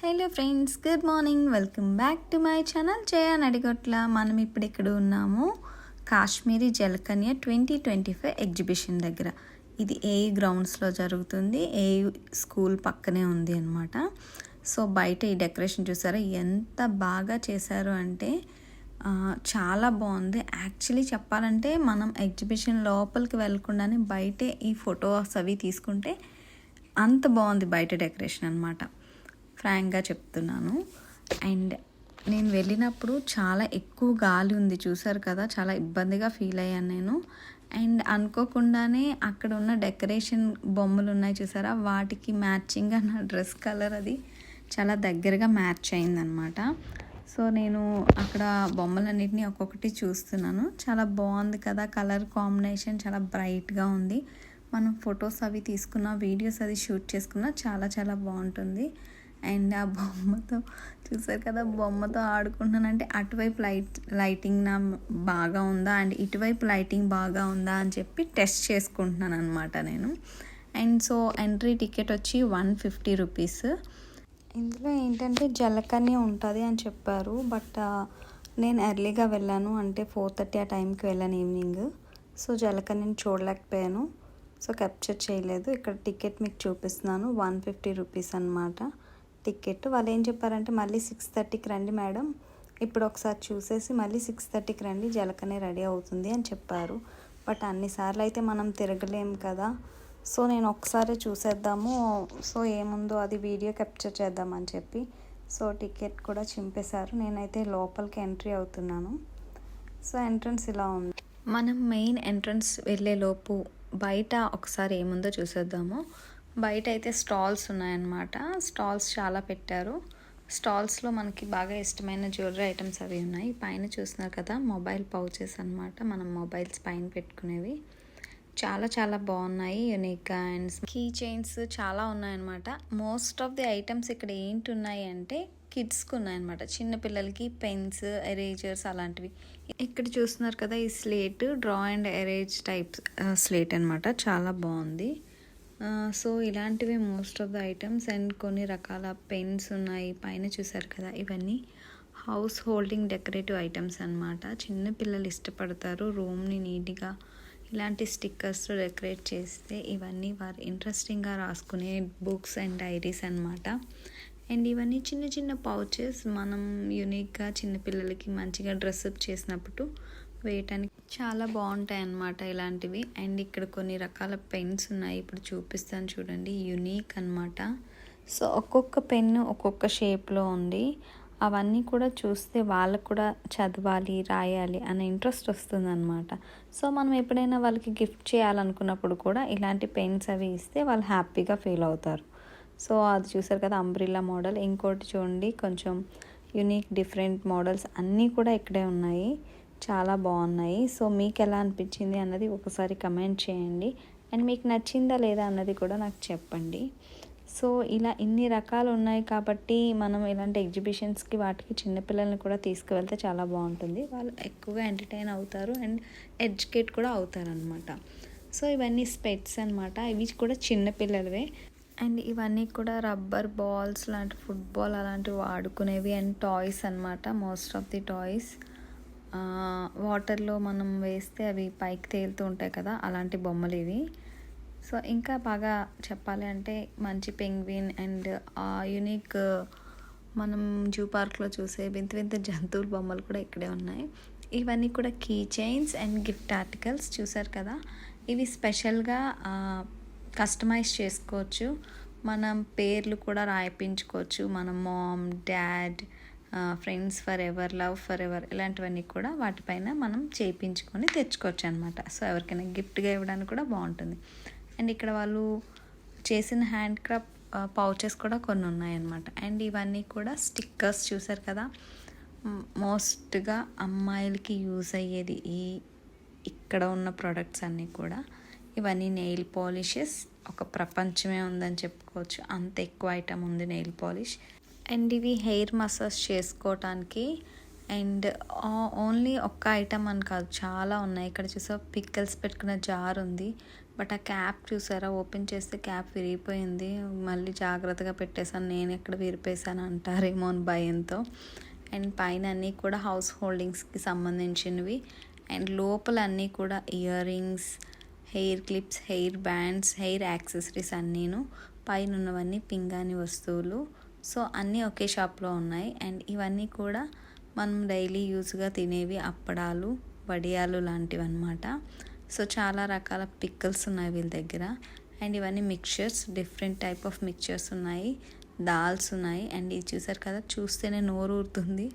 Hello friends good morning. Welcome back to my channel Jaya Nadigotla. మనం ఇప్పుడు ఇక్కడ ఉన్నాము Kashmiri Jalakanya twenty twenty five exhibition దగ్గర. ఇది ఏ గ్రౌండ్స్లో జరుగుతుంది ఏ స్కూల్ పక్కనే ఉంది అనమాట సో బయట ఈ డెకరేషన్ చూసారా ఎంత బాగా చేశారు అంటే చాలా బాగుంది. యాక్చువల్లీ చెప్పాలంటే మనం ఎగ్జిబిషన్ లోపలికి వెళ్ళకుండానే బయటే ఈ ఫొటోస్ అవి తీసుకుంటే అంత బాగుంది బయట డెకరేషన్ అనమాట ఫ్రాంక్గా చెప్తున్నాను. అండ్ నేను వెళ్ళినప్పుడు చాలా ఎక్కువ గాలి ఉంది చూసారు కదా? చాలా ఇబ్బందిగా ఫీల్ అయ్యాను నేను. అండ్ అనుకోకుండానే అక్కడ ఉన్న డెకరేషన్ బొమ్మలు ఉన్నాయి చూసారా? వాటికి మ్యాచింగ్గా నా డ్రెస్ కలర్ అది చాలా దగ్గరగా మ్యాచ్ అయిందనమాట. సో నేను అక్కడ బొమ్మలన్నిటిని ఒక్కొక్కటి చూస్తున్నాను. చాలా బాగుంది కదా కలర్ కాంబినేషన్ చాలా బ్రైట్గా ఉంది. మనం ఫొటోస్ అవి తీసుకున్న వీడియోస్ అది షూట్ చేసుకున్న చాలా చాలా బాగుంటుంది. అండ్ ఆ బొమ్మతో చూసారు కదా బొమ్మతో ఆడుకుంటున్నానంటే అటువైపు లైట్ లైటింగ్ నా బాగా ఉందా అండ్ ఇటువైపు లైటింగ్ బాగా ఉందా అని చెప్పి టెస్ట్ చేసుకుంటున్నాను అనమాట నేను. అండ్ సో ఎంట్రీ టికెట్ వచ్చి వన్ ఫిఫ్టీ రూపీస్. ఇందులో ఏంటంటే జలకని ఉంటుంది అని చెప్పారు బట్ నేను ఎర్లీగా వెళ్ళాను అంటే ఫోర్ థర్టీ ఆ టైంకి వెళ్ళాను ఈవినింగ్. సో జలకన్యని చూడలేకపోయాను. సో క్యాప్చర్ చేయలేదు. ఇక్కడ టికెట్ మీకు చూపిస్తున్నాను వన్ ఫిఫ్టీ రూపీస్ అనమాట టికెట్. వాళ్ళు ఏం చెప్పారంటే మళ్ళీ సిక్స్ థర్టీకి రండి మేడం. ఇప్పుడు ఒకసారి చూసేసి మళ్ళీ సిక్స్ థర్టీకి రండి. జలకనే రెడీ అవుతుంది అని చెప్పారు. బట్ అన్నిసార్లు అయితే మనం తిరగలేం కదా. సో నేను ఒకసారి చూసేద్దాము. సో ఏముందో అది వీడియో క్యాప్చర్ చేద్దామని చెప్పి. సో టికెట్ కూడా చింపేశారు. నేనైతే లోపలికి ఎంట్రీ అవుతున్నాను. సో ఎంట్రన్స్ ఇలా ఉంది. మనం మెయిన్ ఎంట్రన్స్ వెళ్ళే లోపు బయట ఒకసారి ఏముందో చూసేద్దాము. బయట అయితే స్టాల్స్ ఉన్నాయన్నమాట. స్టాల్స్ చాలా పెట్టారు. స్టాల్స్లో మనకి బాగా ఇష్టమైన జ్యువెలరీ ఐటమ్స్ అవి ఉన్నాయి. పైన చూస్తున్నారు కదా మొబైల్ పౌచెస్ అన్నమాట. మనం మొబైల్స్ పైన పెట్టుకునేవి. చాలా చాలా బాగున్నాయి. యునిక్గా అండ్ కీ చైన్స్ చాలా ఉన్నాయన్నమాట. మోస్ట్ ఆఫ్ ది ఐటమ్స్ ఇక్కడ ఏంటి ఉన్నాయి అంటే కిడ్స్కి ఉన్నాయన్నమాట. చిన్న పిల్లలకి పెన్స్ ఎరేజర్స్ అలాంటివి. ఇక్కడ చూస్తున్నారు కదా ఈ slate draw and erase type slate అనమాట చాలా బాగుంది. సో ఇలాంటివి most of the items and కొన్ని రకాల పెన్స్ ఉన్నాయి. పైన చూసారు కదా ఇవన్నీ హౌస్ హోల్డింగ్ డెకరేటివ్ ఐటమ్స్ అన్నమాట చిన్నపిల్లలు ఇష్టపడతారు రూమ్ని నీట్గా ఇలాంటి స్టిక్కర్స్ డెకరేట్ చేస్తే ఇవన్నీ వారు ఇంట్రెస్టింగ్గా రాసుకునే బుక్స్ అండ్ డైరీస్ అన్నమాట. అండ్ ఇవన్నీ చిన్న చిన్న పౌచెస్ మనం యూనిక్గా చిన్నపిల్లలకి మంచిగా డ్రెస్అప్ చేసినప్పుడు వేయటానికి. చాలా బాగుంటాయి అన్నమాట ఇలాంటివి. అండ్ ఇక్కడ కొన్ని రకాల పెన్స్ ఉన్నాయి. ఇప్పుడు చూపిస్తాను చూడండి. యునీక్ అన్నమాట. సో ఒక్కొక్క పెన్ను ఒక్కొక్క షేప్లో ఉంది. అవన్నీ కూడా చూస్తే వాళ్ళకు కూడా చదవాలి రాయాలి అనే ఇంట్రెస్ట్ వస్తుందన్నమాట. సో మనం ఎప్పుడైనా వాళ్ళకి గిఫ్ట్ చేయాలనుకున్నప్పుడు కూడా ఇలాంటి పెన్స్ అవి ఇస్తే వాళ్ళు హ్యాపీగా ఫీల్ అవుతారు. సో అది చూసారు కదా అంబ్రిల్లా మోడల్. ఇంకోటి చూడండి కొంచెం యూనిక్ డిఫరెంట్ మోడల్స్ అన్నీ కూడా ఇక్కడే ఉన్నాయి. చాలా బాగున్నాయి. సో మీకు ఎలా అనిపించింది అన్నది ఒకసారి కమెంట్ చేయండి. అండ్ మీకు నచ్చిందా లేదా అన్నది కూడా నాకు చెప్పండి. సో ఇలా ఇన్ని రకాలు ఉన్నాయి కాబట్టి మనం ఇలాంటి ఎగ్జిబిషన్స్కి వాటికి చిన్నపిల్లల్ని కూడా తీసుకువెళ్తే చాలా బాగుంటుంది. వాళ్ళు ఎక్కువగా ఎంటర్టైన్ అవుతారు అండ్ ఎడ్యుకేట్ కూడా అవుతారు అనమాట సో ఇవన్నీ స్పెట్స్ అనమాట ఇవి కూడా చిన్నపిల్లలవే అండ్ ఇవన్నీ కూడా రబ్బర్ బాల్స్ లాంటి ఫుట్బాల్ అలాంటివి ఆడుకునేవి అండ్ టాయ్స్ అనమాట మోస్ట్ ఆఫ్ ది టాయ్స్. వాటర్లో మనం వేస్తే అవి పైకి తేలుతూ ఉంటాయి కదా అలాంటి బొమ్మలు ఇవి సో ఇంకా బాగా చెప్పాలి అంటే మంచి పెంగ్విన్ అండ్ ఆ యూనిక్ మనం జూ పార్క్లో చూసే వింత వింత జంతువుల బొమ్మలు కూడా ఇక్కడే ఉన్నాయి. ఇవన్నీ కూడా key chains and gift articles చూసారు కదా? ఇవి స్పెషల్గా కస్టమైజ్ చేసుకోవచ్చు. మనం పేర్లు కూడా రాయిపించుకోవచ్చు మన mom dad friends forever love forever ఇలాంటివన్నీ కూడా వాటిపైన మనం చేయించుకొని తెచ్చుకోవచ్చు అనమాట సో ఎవరికైనా గిఫ్ట్గా ఇవ్వడానికి కూడా బాగుంటుంది. అండ్ ఇక్కడ వాళ్ళు చేసిన హ్యాండ్ క్రాఫ్ట్ పౌచెస్ కూడా కొన్ని ఉన్నాయన్నమాట అండ్ ఇవన్నీ కూడా స్టిక్కర్స్ చూసారు కదా? మోస్ట్గా అమ్మాయిలకి యూజ్ అయ్యేది ఈ ఇక్కడ ఉన్న ప్రొడక్ట్స్ అన్నీ కూడా. ఇవన్నీ నెయిల్ పాలిషెస్. ఒక ప్రపంచమే ఉందని చెప్పుకోవచ్చు. అంత ఎక్కువ ఐటమ్ ఉంది నెయిల్ పాలిష్. అండ్ ఇవి హెయిర్ మసాజ్ చేసుకోవటానికి అండ్ ఓన్లీ ఒక్క ఐటమ్ అని కాదు చాలా ఉన్నాయి. ఇక్కడ చూసా పిక్కల్స్ పెట్టుకున్న జార్ ఉంది. బట్ ఆ క్యాప్ చూసారా? ఓపెన్ చేస్తే క్యాప్ విరిగిపోయింది. మళ్ళీ జాగ్రత్తగా పెట్టేశాను. నేను ఎక్కడ విరిపేశాను అంటారేమో అని భయంతో. అండ్ పైన అన్నీ కూడా హౌస్ హోల్డింగ్స్కి సంబంధించినవి. అండ్ లోపల అన్నీ కూడా earrings hair clips hair bands hair accessories అన్నీను. పైన ఉన్నవన్నీ పింగాని వస్తువులు. సో అన్నీ ఒకే షాప్లో ఉన్నాయి. అండ్ ఇవన్నీ కూడా మనం డైలీ యూజ్గా తినేవి అప్పడాలు వడియాలు లాంటివి అనమాట సో చాలా రకాల పిక్కల్స్ ఉన్నాయి వీళ్ళ దగ్గర. అండ్ ఇవన్నీ mixtures different type of mixtures ఉన్నాయి. దాల్స్ ఉన్నాయి. అండ్ ఇది చూసారు కదా చూస్తేనే నోరు ఊరుతుంది.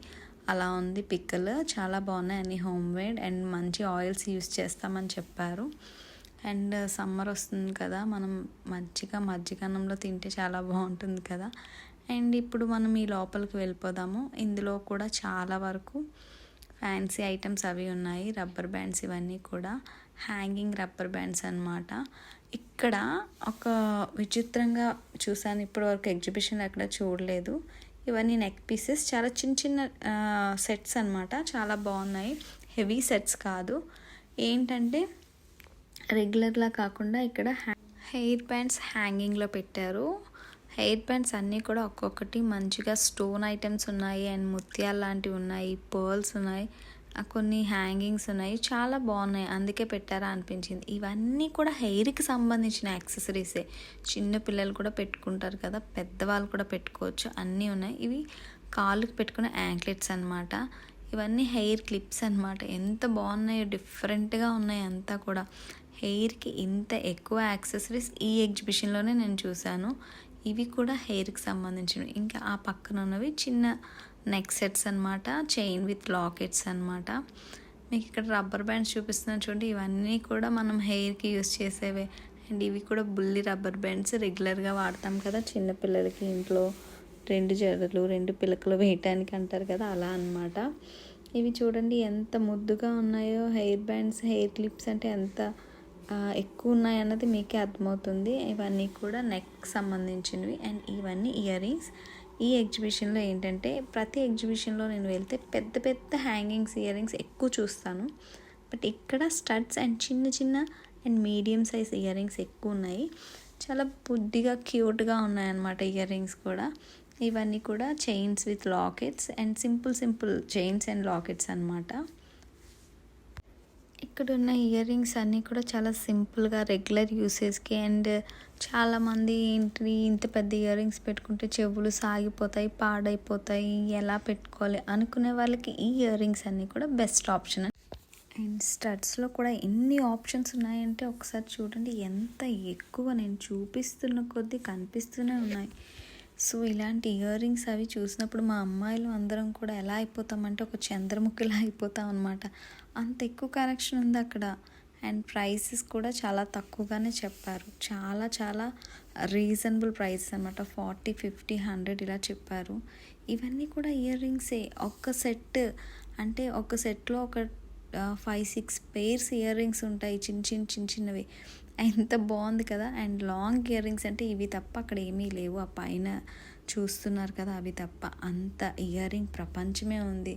అలా ఉంది పిక్కలు. చాలా బాగున్నాయి అన్ని హోమ్ మేడ్. అండ్ మంచి ఆయిల్స్ యూస్ చేస్తామని చెప్పారు. అండ్ సమ్మర్ వస్తుంది కదా మనం మజ్జిగ మజ్జిగన్నంలో తింటే చాలా బాగుంటుంది కదా. అండ్ ఇప్పుడు మనం ఈ లోపలికి వెళ్ళిపోదాము. ఇందులో కూడా చాలా వరకు ఫ్యాన్సీ ఐటమ్స్ అవి ఉన్నాయి. రబ్బర్ బ్యాండ్స్ ఇవన్నీ కూడా. హ్యాంగింగ్ రబ్బర్ బ్యాండ్స్ అనమాట ఇక్కడ ఒక విచిత్రంగా చూసాను ఇప్పటి వరకు ఎగ్జిబిషన్లో ఎక్కడ చూడలేదు. ఇవన్నీ నెక్ పీసెస్ చాలా చిన్న చిన్న సెట్స్ అనమాట చాలా బాగున్నాయి. హెవీ సెట్స్ కాదు. ఏంటంటే రెగ్యులర్లా కాకుండా ఇక్కడ హెయిర్ బ్యాండ్స్ హ్యాంగింగ్లో పెట్టారు. హెయిర్ బ్యాండ్స్ అన్నీ కూడా ఒక్కొక్కటి మంచిగా స్టోన్ ఐటమ్స్ ఉన్నాయి అండ్ ముత్యాలు లాంటివి ఉన్నాయి పర్ల్స్ ఉన్నాయి కొన్ని హ్యాంగింగ్స్ ఉన్నాయి చాలా బాగున్నాయి. అందుకే పెట్టారా అనిపించింది. ఇవన్నీ కూడా హెయిర్కి సంబంధించిన యాక్సెసరీసే. చిన్న పిల్లలు కూడా పెట్టుకుంటారు కదా పెద్దవాళ్ళు కూడా పెట్టుకోవచ్చు. అన్నీ ఉన్నాయి. ఇవి కాళ్ళకి పెట్టుకునే యాంక్లెట్స్ అనమాట ఇవన్నీ హెయిర్ క్లిప్స్ అనమాట ఎంత బాగున్నాయో డిఫరెంట్గా ఉన్నాయి అంతా కూడా. హెయిర్కి ఇంత ఎక్కువ యాక్సెసరీస్ ఈ ఎగ్జిబిషన్లోనే నేను చూశాను. ఇవి కూడా హెయిర్కి సంబంధించినవి. ఇంకా ఆ పక్కన ఉన్నవి చిన్న నెక్ సెట్స్ అనమాట చైన్ విత్ లాకెట్స్ అనమాట మీకు ఇక్కడ రబ్బర్ బ్యాండ్స్ చూపిస్తున్నాను చూడండి ఇవన్నీ కూడా మనం హెయిర్కి యూస్ చేసేవే. అండ్ ఇవి కూడా బుల్లి రబ్బర్ బ్యాండ్స్ రెగ్యులర్గా వాడతాం కదా చిన్నపిల్లలకి ఇంట్లో రెండు జడలు రెండు పిలకలు వేయటానికి అంటారు కదా అలా అనమాట ఇవి చూడండి ఎంత ముద్దుగా ఉన్నాయో హెయిర్ బ్యాండ్స్ హెయిర్ క్లిప్స్ అంటే ఎంత ఎక్కువ ఉన్నాయి అన్నది మీకే అర్థమవుతుంది. ఇవన్నీ కూడా నెక్ సంబంధించినవి అండ్ ఇవన్నీ ఇయర్ రింగ్స్ ఈ ఎగ్జిబిషన్లో ఏంటంటే ప్రతి ఎగ్జిబిషన్లో నేను వెళ్తే పెద్ద పెద్ద హ్యాంగింగ్స్ ఇయర్ రింగ్స్ ఎక్కువ చూస్తాను. బట్ ఇక్కడ స్టడ్స్ అండ్ చిన్న చిన్న and medium size earrings ఎక్కువ ఉన్నాయి చాలా బుద్ధిగా క్యూట్గా ఉన్నాయన్నమాట ఇయర్ రింగ్స్ కూడా. ఇవన్నీ కూడా chains with lockets and simple simple chains and lockets అనమాట ఇక్కడ ఉన్న ఇయర్ రింగ్స్ అన్నీ కూడా చాలా సింపుల్గా రెగ్యులర్ యూసేజ్కి అండ్ చాలామంది ఏంటి ఇంత పెద్ద ఇయర్ రింగ్స్ పెట్టుకుంటే చెవులు సాగిపోతాయి పాడైపోతాయి ఎలా పెట్టుకోవాలి అనుకునే వాళ్ళకి ఈ ఇయర్ రింగ్స్ అన్నీ కూడా బెస్ట్ ఆప్షన్. అండ్ స్టడ్స్లో కూడా ఎన్ని ఆప్షన్స్ ఉన్నాయంటే ఒకసారి చూడండి ఎంత ఎక్కువ నేను చూపిస్తున్న కొద్దీ కనిపిస్తూనే ఉన్నాయి. సో ఇలాంటి ఇయర్ రింగ్స్ అవి చూసినప్పుడు మా అమ్మాయిలు అందరం కూడా ఎలా అయిపోతామంటే ఒక చంద్రముఖిలా అయిపోతాం అనమాట అంత ఎక్కువ కనెక్షన్ ఉంది అక్కడ. అండ్ ప్రైసెస్ కూడా చాలా తక్కువగానే చెప్పారు. చాలా చాలా రీజనబుల్ ప్రైసెస్ అనమాట ఫార్టీ ఫిఫ్టీ హండ్రెడ్ ఇలా చెప్పారు. ఇవన్నీ కూడా ఇయర్ రింగ్సే. ఒక్క సెట్ అంటే ఒక సెట్లో ఒక five six pairs earrings ఉంటాయి. చిన్న చిన్న చిన్న చిన్నవి. ఎంత బాగుంది కదా. అండ్ లాంగ్ ఇయర్ రింగ్స్ అంటే ఇవి తప్ప అక్కడ ఏమీ లేవు. ఆ పైన చూస్తున్నారు కదా అవి తప్ప. అంత ఇయర్ రింగ్ ప్రపంచమే ఉంది.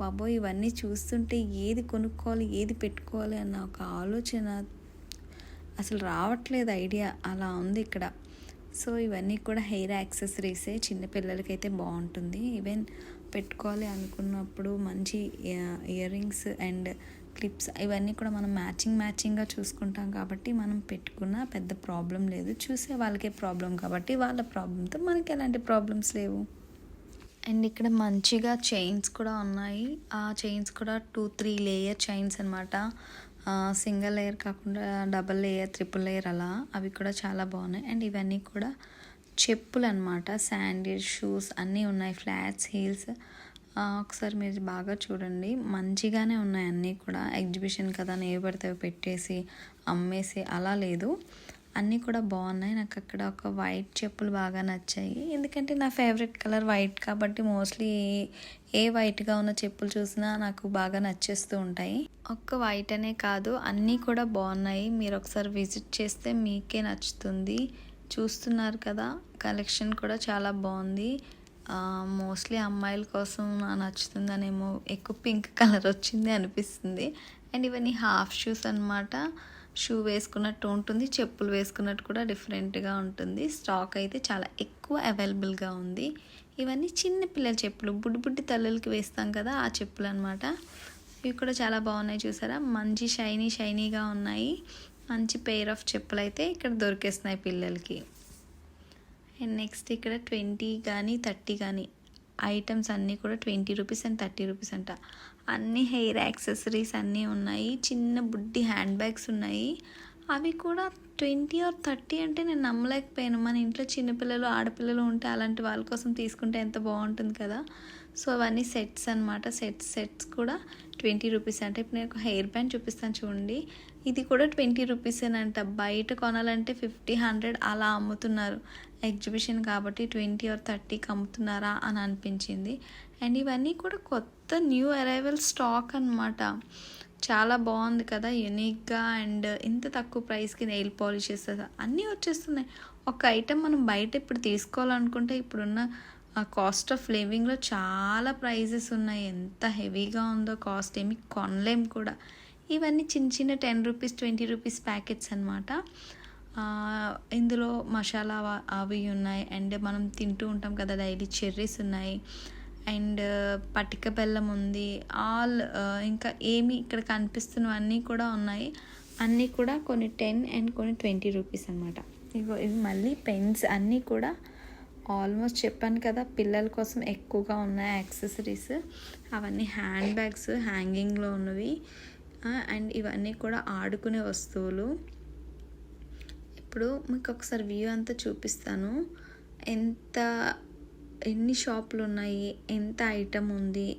బాబోయ్ ఇవన్నీ చూస్తుంటే ఏది కొనుక్కోవాలి ఏది పెట్టుకోవాలి అన్న ఒక ఆలోచన అసలు రావట్లేదు ఐడియా అలా ఉంది ఇక్కడ. సో ఇవన్నీ కూడా హెయిర్ యాక్సెసరీసే. చిన్నపిల్లలకైతే బాగుంటుంది. ఈవెన్ పెట్టుకోవాలి అనుకున్నప్పుడు మంచి ఇయర్ రింగ్స్ అండ్ క్లిప్స్ ఇవన్నీ కూడా మనం మ్యాచింగ్ మ్యాచింగ్గా చూసుకుంటాం కాబట్టి మనం పెట్టుకున్న పెద్ద ప్రాబ్లం లేదు. చూసే వాళ్ళకే ప్రాబ్లం కాబట్టి వాళ్ళ ప్రాబ్లంతో మనకి ఎలాంటి ప్రాబ్లమ్స్ లేవు. అండ్ ఇక్కడ మంచిగా చైన్స్ కూడా ఉన్నాయి. ఆ చైన్స్ కూడా టూ త్రీ లేయర్ చైన్స్ అనమాట సింగిల్ లేయర్ కాకుండా డబల్ లేయర్ ట్రిపుల్ లేయర్ అలా. అవి కూడా చాలా బాగున్నాయి. అండ్ ఇవన్నీ కూడా చెప్పులు అనమాట శాండిల్ షూస్ అన్నీ ఉన్నాయి. Flats heels. ఒకసారి మీరు బాగా చూడండి. మంచిగానే ఉన్నాయి అన్నీ కూడా. ఎగ్జిబిషన్ కదా ఏ పడితే పెట్టేసి అమ్మేసి అలా లేదు. అన్నీ కూడా బాగున్నాయి. నాకు అక్కడ ఒక వైట్ చెప్పులు బాగా నచ్చాయి. ఎందుకంటే నా ఫేవరెట్ కలర్ వైట్ కాబట్టి మోస్ట్లీ ఏ వైట్గా ఉన్న చెప్పులు చూసినా నాకు బాగా నచ్చేస్తూ ఉంటాయి. ఒక్క వైట్ అనే కాదు అన్నీ కూడా బాగున్నాయి. మీరు ఒకసారి విజిట్ చేస్తే మీకే నచ్చుతుంది. చూస్తున్నారు కదా కలెక్షన్ కూడా చాలా బాగుంది. మోస్ట్లీ అమ్మాయిల కోసం నచ్చుతుందనేమో ఎక్కువ పింక్ కలర్ వచ్చింది అనిపిస్తుంది. అండ్ ఇవన్నీ హాఫ్ షూస్ అనమాట షూ వేసుకున్నట్టు ఉంటుంది చెప్పులు వేసుకున్నట్టు కూడా డిఫరెంట్గా ఉంటుంది. స్టాక్ అయితే చాలా ఎక్కువ అవైలబుల్గా ఉంది. ఇవన్నీ చిన్న పిల్లల చెప్పులు బుడ్డి బుడ్డి తల్లులకి వేస్తాం కదా ఆ చెప్పులు అనమాట ఇవి కూడా చాలా బాగున్నాయి చూసారా? మంచి షైనీ షైనీగా ఉన్నాయి. మంచి పెయిర్ ఆఫ్ చెప్పులు అయితే ఇక్కడ దొరికేస్తున్నాయి పిల్లలకి. అండ్ నెక్స్ట్ ఇక్కడ ట్వంటీ కానీ థర్టీ కానీ ఐటమ్స్ అన్నీ కూడా twenty rupees and thirty rupees అంట. అన్ని హెయిర్ యాక్సెసరీస్ అన్నీ ఉన్నాయి. చిన్న బుడ్డి హ్యాండ్ బ్యాగ్స్ ఉన్నాయి. అవి కూడా ట్వంటీ ఆర్ థర్టీ అంటే నేను నమ్మలేకపోయాను. మన ఇంట్లో చిన్నపిల్లలు ఆడపిల్లలు ఉంటే అలాంటి వాళ్ళ కోసం తీసుకుంటే ఎంత బాగుంటుంది కదా. సో అవన్నీ సెట్స్ అనమాట సెట్స్ సెట్స్ కూడా ట్వంటీ రూపీస్ అంటే ఇప్పుడు నేను ఒక హెయిర్ బ్యాండ్ చూపిస్తాను చూడండి. ఇది కూడా ట్వంటీ రూపీసేనంట బయట కొనాలంటే ఫిఫ్టీ హండ్రెడ్ అలా అమ్ముతున్నారు. ఎగ్జిబిషన్ కాబట్టి ట్వంటీ ఆర్ థర్టీకి అమ్ముతున్నారా అని అనిపించింది. అండ్ ఇవన్నీ కూడా కొత్త న్యూ అరైవల్ స్టాక్ అనమాట చాలా బాగుంది కదా యూనిక్గా అండ్ ఇంత తక్కువ ప్రైస్కి నెయిల్ పాలిషెస్ అన్నీ వచ్చేస్తున్నాయి. ఒక ఐటెం మనం బయట ఇప్పుడు తీసుకోవాలనుకుంటే ఇప్పుడున్న కాస్ట్ ఆఫ్ లివింగ్లో చాలా ప్రైజెస్ ఉన్నాయి. ఎంత హెవీగా ఉందో కాస్ట్ ఏమి కొనలేం కూడా. ఇవన్నీ చిన్న చిన్న ten rupees twenty rupees packets అనమాట ఇందులో మసాలా అవి ఉన్నాయి. అండ్ మనం తింటూ ఉంటాం కదా డైలీ చెర్రీస్ ఉన్నాయి. అండ్ పటిక బెల్లం ఉంది. ఆల్ ఇంకా ఏమి ఇక్కడ కనిపిస్తున్నవన్నీ కూడా ఉన్నాయి. అన్నీ కూడా కొన్ని టెన్ అండ్ కొన్ని ట్వంటీ రూపీస్ అనమాట ఇగో ఇవి మళ్ళీ పెన్స్ అన్నీ కూడా ఆల్మోస్ట్ చెప్పాను కదా పిల్లల కోసం ఎక్కువగా ఉన్నాయి యాక్సెసరీస్. అవన్నీ హ్యాండ్ బ్యాగ్స్ హ్యాంగింగ్లో ఉన్నవి. అండ్ ఇవన్నీ కూడా ఆడుకునే వస్తువులు. ఇప్పుడు మీకు ఒకసారి వ్యూ అంతా చూపిస్తాను. ఎంత ఎన్ని షాపులు ఉన్నాయి ఎంత ఐటమ్ ఉంది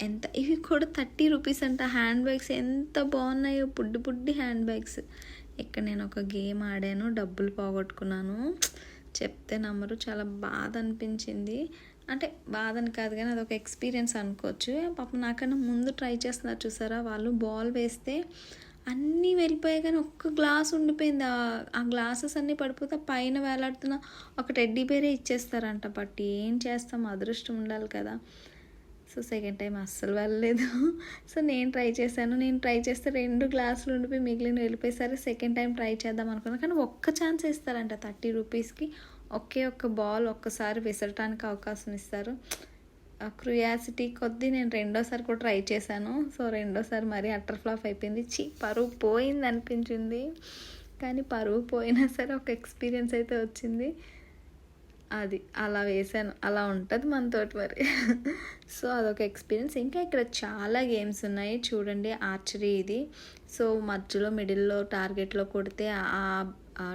ఎంత ఇవి కూడా థర్టీ రూపీస్ అంట. హ్యాండ్ బ్యాగ్స్ ఎంత బాగున్నాయో బుడ్డి బుడ్డి హ్యాండ్ బ్యాగ్స్. ఇక్కడ నేను ఒక గేమ్ ఆడాను డబ్బులు పోగొట్టుకున్నాను. చెప్తే నమ్మరు చాలా బాధ అనిపించింది. అంటే బాధ అని కాదు కానీ అదొక ఎక్స్పీరియన్స్ అనుకోవచ్చు. పాపం నాకన్నా ముందు ట్రై చేస్తున్నారు చూసారా? వాళ్ళు బాల్ వేస్తే అన్నీ వెళ్ళిపోయాయి కానీ ఒక్క గ్లాస్ ఉండిపోయింది. ఆ గ్లాసెస్ అన్నీ పడిపోతే పైన వేలాడుతున్న ఒక టెడ్డీ బేరే ఇచ్చేస్తారంట బట్ ఏం చేస్తాం? అదృష్టం ఉండాలి కదా. సో సెకండ్ టైం అస్సలు వెళ్ళలేదు. సో నేను ట్రై చేశాను. నేను ట్రై చేస్తే రెండు గ్లాసులు ఉండిపోయి మిగిలిన వెళ్ళిపోయేసరి సెకండ్ టైం ట్రై చేద్దాం అనుకున్నాను కానీ ఒక్క ఛాన్స్ ఇస్తారంట. థర్టీ రూపీస్కి ఒకే ఒక్క బాల్ ఒక్కసారి విసరటానికి అవకాశం ఇస్తారు. క్రియాసిటీ కొద్దీ నేను రెండోసారి కూడా ట్రై చేశాను. సో రెండోసారి మరీ అట్టర్ ఫ్లాప్ అయిపోయింది. చీ పరువు పోయింది అనిపించింది. కానీ పరువు పోయినా సరే ఒక ఎక్స్పీరియన్స్ అయితే వచ్చింది. అది అలా వేసాను అలా ఉంటుంది మనతోటి మరి. సో అదొక ఎక్స్పీరియన్స్. ఇంకా ఇక్కడ చాలా గేమ్స్ ఉన్నాయి. చూడండి ఆర్చరీ ఇది. సో మధ్యలో మిడిల్లో టార్గెట్లో కొడితే ఆ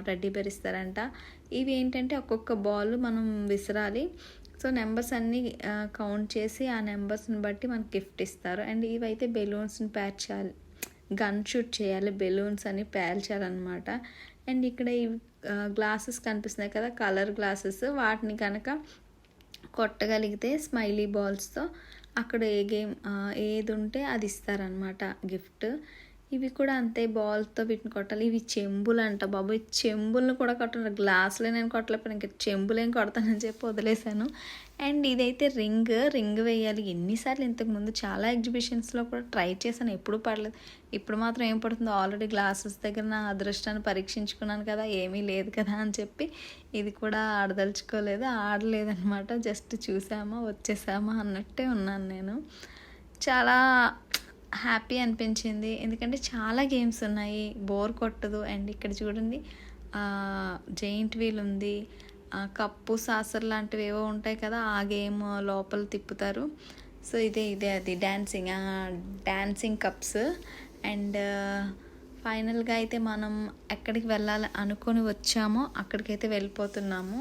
రెడ్డి బెర్ ఇస్తారంట. ఇవి ఏంటంటే ఒక్కొక్క బాల్ మనం విసరాలి. సో నెంబర్స్ అన్నీ కౌంట్ చేసి ఆ నెంబర్స్ని బట్టి మనకి గిఫ్ట్ ఇస్తారు. అండ్ ఇవైతే బెలూన్స్ని పేర్చాలి గన్ షూట్ చేయాలి బెలూన్స్ అని పేల్చాలన్నమాట అండ్ ఇక్కడ ఈ గ్లాసెస్ కనిపిస్తున్నాయి కదా కలర్ గ్లాసెస్. వాటిని కనుక కొట్టగలిగితే స్మైలీ బాల్స్తో అక్కడ ఏ గేమ్ ఏది ఉంటే అది ఇస్తారనమాట గిఫ్ట్. ఇవి కూడా అంతే బాల్తో వీటిని కొట్టాలి. ఇవి చెంబులు అంట బాబు ఈ చెంబులను కూడా కొట్టను గ్లాసులే నేను కొట్టలేకపోయినా ఇంకా చెంబులేం కొడతానని చెప్పి వదిలేశాను. అండ్ ఇదైతే రింగ్ రింగ్ వేయాలి. ఎన్నిసార్లు ఇంతకుముందు చాలా ఎగ్జిబిషన్స్లో కూడా ట్రై చేశాను. ఎప్పుడు పడలేదు. ఇప్పుడు మాత్రం ఏం పడుతుందో. ఆల్రెడీ గ్లాసెస్ దగ్గర నా అదృష్టాన్ని పరీక్షించుకున్నాను కదా ఏమీ లేదు కదా అని చెప్పి ఇది కూడా ఆడదలుచుకోలేదు. ఆడలేదనమాట జస్ట్ చూసామా వచ్చేసామా అన్నట్టే ఉన్నాను నేను. చాలా హ్యాపీ అనిపించింది. ఎందుకంటే చాలా గేమ్స్ ఉన్నాయి. బోర్ కొట్టదు. అండ్ ఇక్కడ చూడండి జెయింట్ వీల్ ఉంది. కప్పు సాసర్ లాంటివి ఏవో ఉంటాయి కదా ఆ గేమ్ లోపల తిప్పుతారు. సో ఇదే ఇదే అది డ్యాన్సింగ్ డ్యాన్సింగ్ కప్స్ అండ్ ఫైనల్గా అయితే మనం ఎక్కడికి వెళ్ళాలి అనుకొని వచ్చామో అక్కడికైతే వెళ్ళిపోతున్నాము.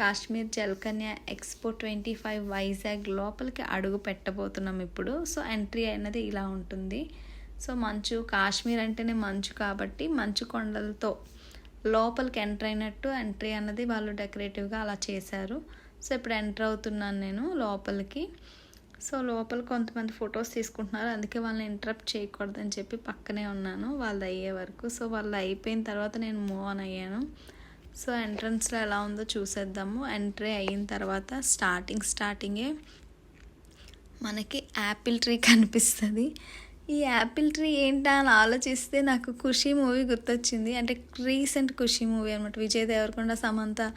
Kashmir Jalkanya expo twenty five Vizag లోపలికి అడుగు పెట్టబోతున్నాం ఇప్పుడు. సో ఎంట్రీ అనేది ఇలా ఉంటుంది. సో మంచు కాశ్మీర్ అంటేనే మంచు కాబట్టి మంచు కొండలతో లోపలికి ఎంటర్ అయినట్టు ఎంట్రీ అన్నది వాళ్ళు డెకరేటివ్గా అలా చేశారు. సో ఇప్పుడు ఎంటర్ అవుతున్నాను నేను లోపలికి. సో లోపల కొంతమంది ఫొటోస్ తీసుకుంటున్నారు. అందుకే వాళ్ళని ఇంటరప్ట్ చేయకూడదని చెప్పి పక్కనే ఉన్నాను. వాళ్ళు అయ్యే వరకు. సో వాళ్ళు అయిపోయిన తర్వాత నేను మూవ్ ఆన్ అయ్యాను. సో ఎంట్రన్స్లో ఎలా ఉందో చూసేద్దాము. ఎంట్రీ అయిన తర్వాత స్టార్టింగ్ స్టార్టింగే మనకి యాపిల్ ట్రీ కనిపిస్తుంది. ఈ యాపిల్ ట్రీ ఏంటా అని ఆలోచిస్తే నాకు ఖుషీ మూవీ గుర్తొచ్చింది. అంటే రీసెంట్ ఖుషీ మూవీ అనమాట విజయ్ దేవరకొండ సమంత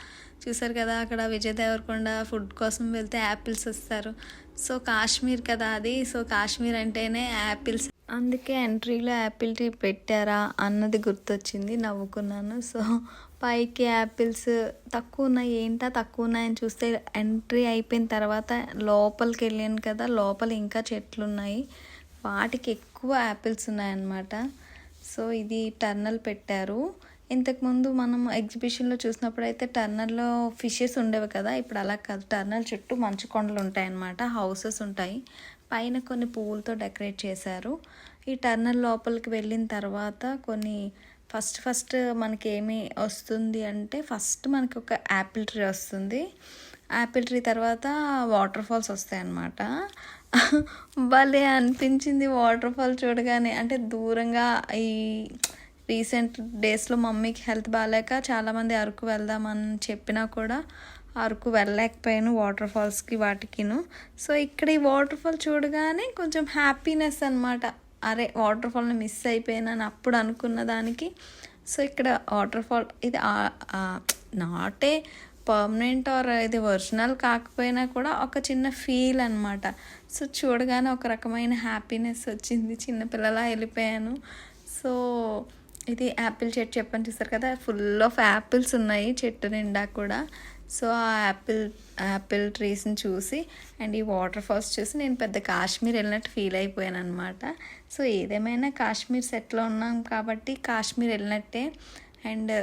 చూసారు కదా? అక్కడ విజయ్ దేవరకొండ ఫుడ్ కోసం వెళ్తే యాపిల్స్ వస్తారు. సో కాశ్మీర్ కదా అది. సో కాశ్మీర్ అంటేనే యాపిల్స్. అందుకే ఎంట్రీలో యాపిల్ ట్రీ పెట్టారా అన్నది గుర్తొచ్చింది. నవ్వుకున్నాను. సో పైకి యాపిల్స్ తక్కువ ఉన్నాయి ఏంటా తక్కువ ఉన్నాయని చూస్తే ఎంట్రీ అయిపోయిన తర్వాత లోపలికి వెళ్ళాను కదా లోపల ఇంకా చెట్లు ఉన్నాయి వాటికి ఎక్కువ యాపిల్స్ ఉన్నాయన్నమాట. సో ఇది టర్నల్ పెట్టారు. ఇంతకుముందు మనం ఎగ్జిబిషన్లో చూసినప్పుడు అయితే టర్నల్లో ఫిషెస్ ఉండేవి కదా ఇప్పుడు అలా కాదు. టర్నల్ చుట్టూ మంచు కొండలు ఉంటాయన్నమాట హౌసెస్ ఉంటాయి. పైన కొన్ని పువ్వులతో డెకరేట్ చేశారు. ఈ టర్నల్ లోపలికి వెళ్ళిన తర్వాత కొన్ని ఫస్ట్ ఫస్ట్ మనకి ఏమి వస్తుంది అంటే ఫస్ట్ మనకి ఒక యాపిల్ ట్రీ వస్తుంది. యాపిల్ ట్రీ తర్వాత వాటర్ ఫాల్స్ వస్తాయి అన్నమాట భలే అనిపించింది వాటర్ ఫాల్ చూడగానే. అంటే దూరంగా ఈ రీసెంట్ డేస్లో మమ్మీకి హెల్త్ బాగాలేక చాలామంది అరకు వెళ్దామని చెప్పినా కూడా అరకు వెళ్ళలేకపోయాను వాటర్ ఫాల్స్కి వాటికిను. సో ఇక్కడ ఈ వాటర్ ఫాల్ చూడగానే కొంచెం హ్యాపీనెస్ అనమాట అరే వాటర్ ఫాల్ని మిస్ అయిపోయానని అప్పుడు అనుకున్న దానికి. సో ఇక్కడ వాటర్ ఫాల్ ఇది నాటే పర్మనెంట్ ఆర్ ఇది ఒరిజినల్ కాకపోయినా కూడా ఒక చిన్న ఫీల్ అనమాట సో చూడగానే ఒక రకమైన హ్యాపీనెస్ వచ్చింది. చిన్నపిల్లలా వెళ్ళిపోయాను. సో ఇది యాపిల్ చెట్టు చెప్పని చూస్తారు కదా? ఫుల్ ఆఫ్ యాపిల్స్ ఉన్నాయి చెట్టు నిండా కూడా. సో ఆ యాపిల్ యాపిల్ ట్రీస్ని చూసి అండ్ ఈ వాటర్ ఫాల్స్ చూసి నేను పెద్ద కాశ్మీర్ వెళ్ళినట్టు ఫీల్ అయిపోయాను అనమాట సో ఏదేమైనా కాశ్మీర్ సెట్లో ఉన్నాం కాబట్టి కాశ్మీర్ వెళ్ళినట్టే. అండ్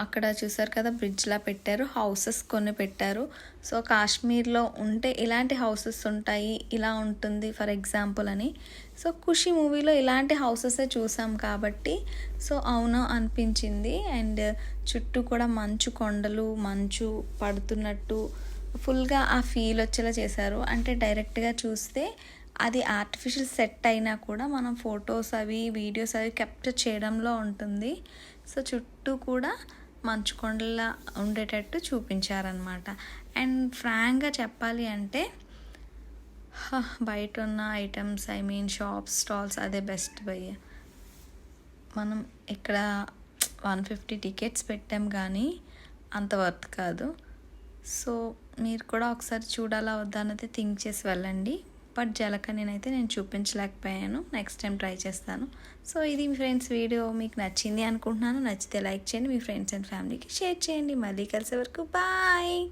అక్కడ చూసారు కదా బ్రిడ్జ్లా పెట్టారు హౌసెస్ కొన్ని పెట్టారు. సో కాశ్మీర్లో ఉంటే ఇలాంటి హౌసెస్ ఉంటాయి ఇలా ఉంటుంది ఫర్ ఎగ్జాంపుల్ అని. సో ఖుషి మూవీలో ఇలాంటి హౌసెసే చూసాం కాబట్టి సో అవును అనిపించింది. అండ్ చుట్టూ కూడా మంచు కొండలు మంచు పడుతున్నట్టు ఫుల్గా ఆ ఫీల్ వచ్చేలా చేశారు. అంటే డైరెక్ట్గా చూస్తే అది ఆర్టిఫిషియల్ సెట్ అయినా కూడా మనం ఫొటోస్ అవి వీడియోస్ అవి క్యాప్చర్ చేయడంలో ఉంటుంది. సో చుట్టూ కూడా మంచు కొండలా ఉండేటట్టు చూపించారనమాట అండ్ ఫ్రాంక్గా చెప్పాలి అంటే బయట ఉన్న items I mean shops stalls అదే బెస్ట్ భయ్య మనం ఇక్కడ వన్ ఫిఫ్టీ టికెట్స్ పెట్టాం కానీ అంత వర్త్ కాదు. సో మీరు కూడా ఒకసారి చూడాలా వద్దా అన్నది థింక్ చేసి వెళ్ళండి. బట్ జలక నేనైతే నేను చూపించలేకపోయాను. నెక్స్ట్ టైం ట్రై చేస్తాను. సో ఇది మీ ఫ్రెండ్స్ వీడియో. మీకు నచ్చింది అనుకుంటున్నాను. నచ్చితే లైక్ చేయండి. మీ ఫ్రెండ్స్ అండ్ ఫ్యామిలీకి షేర్ చేయండి. మళ్ళీ కలిసే వరకు బాయ్!